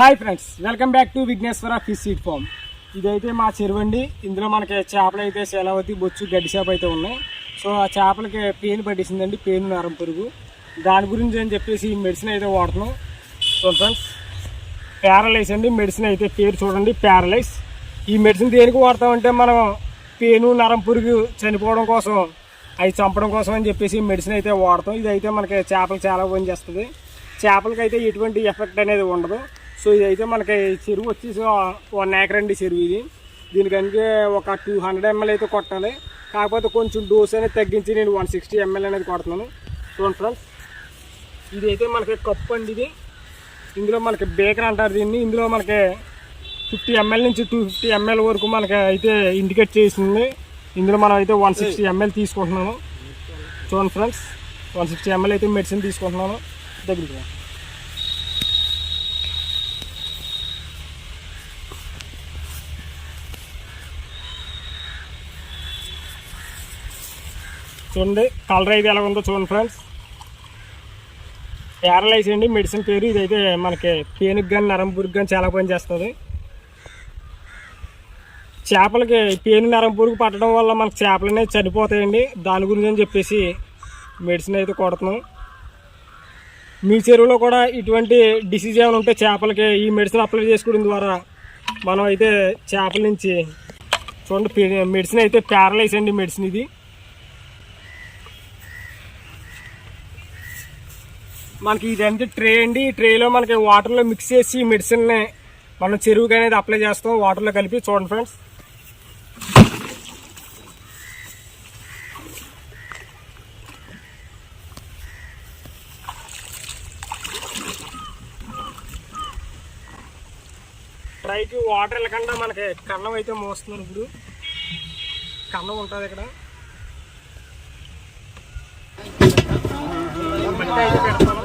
Hi friends welcome back to Vighneshwara fish seed farm. ఇదైతే మా చెరువు అండి ఇందులో మనకి చేపలు అయితే శలవతి బొచ్చు గడ్డి చేప అయితే ఉన్నాయి. సో ఆ చేపలకి పెయిన్ పట్టేసిందండి పెయిన్ నరం పురుగు. దాని గురించి అని చెప్పేసి మెడిసిన్ అయితే వాడుతున్నాం. సో ఫ్రెండ్స్ ప్యారలైజ్ అండి. మెడిసిన్ అయితే పేరు చూడండి ప్యారలైజ్ ఈ మెడిసిన్ దేనికి వాడతామంటే మనం పేను నరం పురుగు చనిపోవడం కోసం అవి చంపడం కోసం అని చెప్పేసి మెడిసిన్ అయితే వాడతాం. ఇది అయితే మనకి చేపలు చాలా పని చేస్తుంది చేపలకి అయితే ఎటువంటి ఎఫెక్ట్ అనేది ఉండదు. సో ఇదైతే మనకి చెరువు వచ్చేసి వన్ ఏకర్ అండి చెరువు ఇది. దీనికంటే ఒక టూ హండ్రెడ్ ఎంఎల్ అయితే కొట్టాలి. కాకపోతే కొంచెం డోస్ అనేది తగ్గించి నేను వన్ సిక్స్టీ ఎంఎల్ అనేది కొడుతున్నాను. చూడండి ఫ్రెండ్స్ ఇదైతే మనకి కప్పు అండి ఇది. ఇందులో మనకి బేకర్ అంటారు దీన్ని. ఇందులో మనకి ఫిఫ్టీ ఎంఎల్ నుంచి టూ ఫిఫ్టీ ఎంఎల్ వరకు మనకి అయితే ఇండికేట్ చేసింది. ఇందులో మనం అయితే వన్ సిక్స్టీ ఎంఎల్ తీసుకుంటున్నాను. చూడండి ఫ్రెండ్స్ వన్ సిక్స్టీ ఎంఎల్ అయితే మెడిసిన్ తీసుకుంటున్నాను. దగ్గరికి చూడండి కలర్ అయితే ఎలా ఉందో చూడండి ఫ్రెండ్స్ ప్యారలైజ్ అండి మెడిసిన్ పేరు. ఇదైతే మనకి పేనుకు కానీ నరంపూరికి కానీ చాలా పని చేస్తుంది. చేపలకి పేను నరంపూరికి పట్టడం వల్ల మనకి చేపలు అనేవి చనిపోతాయండి. దాని గురించి అని చెప్పేసి మెడిసిన్ అయితే కొడుతున్నాం. మీ చెరువులో కూడా ఇటువంటి డిసీజ్ ఏమైనా ఉంటే చేపలకి ఈ మెడిసిన్ అప్లై చేసుకోవడం ద్వారా మనం అయితే చేపల నుంచి చూడండి పే- మెడిసిన్ అయితే ప్యారలైజ్ అండి మెడిసిన్ ఇది. మనకి ఇదంతా ట్రే అండి. ఈ ట్రేలో మనకి వాటర్లో మిక్స్ చేసి మెడిసిన్ని మనం చెరువుకి అనేది అప్లై చేస్తాం. వాటర్లో కలిపి చూడండి ఫ్రెండ్స్ ట్రైకి వాటర్ వెళ్ళకుండా మనకి కన్నం అయితే మోస్తున్నారు ఇప్పుడు. కన్నం ఉంటుంది ఇక్కడ. మట్టి అయితే పెడతాను.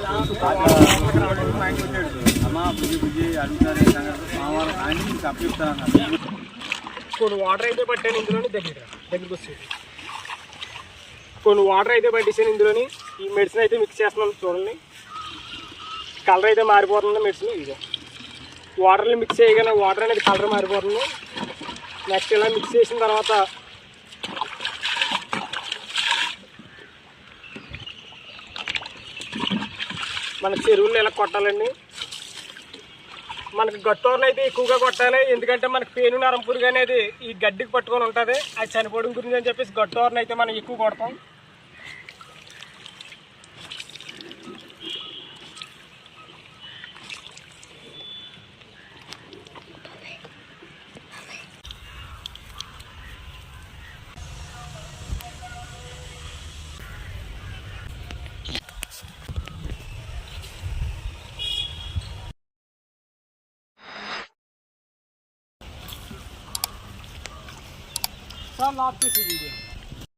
అమ్మా బుజ్జి బుజ్జి అడుగుతారు ఈ సంగతి మీకు అప్పిస్తాను కొన్ని వాటర్ అయితే పట్టాను ఇందులోని దగ్గర దగ్గరికి వచ్చేది కొన్ని వాటర్ అయితే పట్టేసాను ఇందులోని ఈ మెడిసిన్ అయితే మిక్స్ చేస్తున్నాను చూడండి. కలర్ అయితే మారిపోతుంది మెడిసిన్ ఇదే వాటర్లో మిక్స్ చేయగానే వాటర్ అనేది కలర్ మారిపోతుంది. నెక్స్ట్ ఇలా మిక్స్ చేసిన తర్వాత మన చెరువులు ఇలా కొట్టాలండి? మనకి గట్టోర్లు అయితే ఎక్కువగా కొట్టాలి. ఎందుకంటే మనకి పేను నరం అనేది ఈ గడ్డికి పట్టుకొని ఉంటుంది. అది చనిపోవడం గురించి అని చెప్పేసి గట్టోర్లు అయితే మనం ఎక్కువ కొడతాం. सब लाभ की वीडियो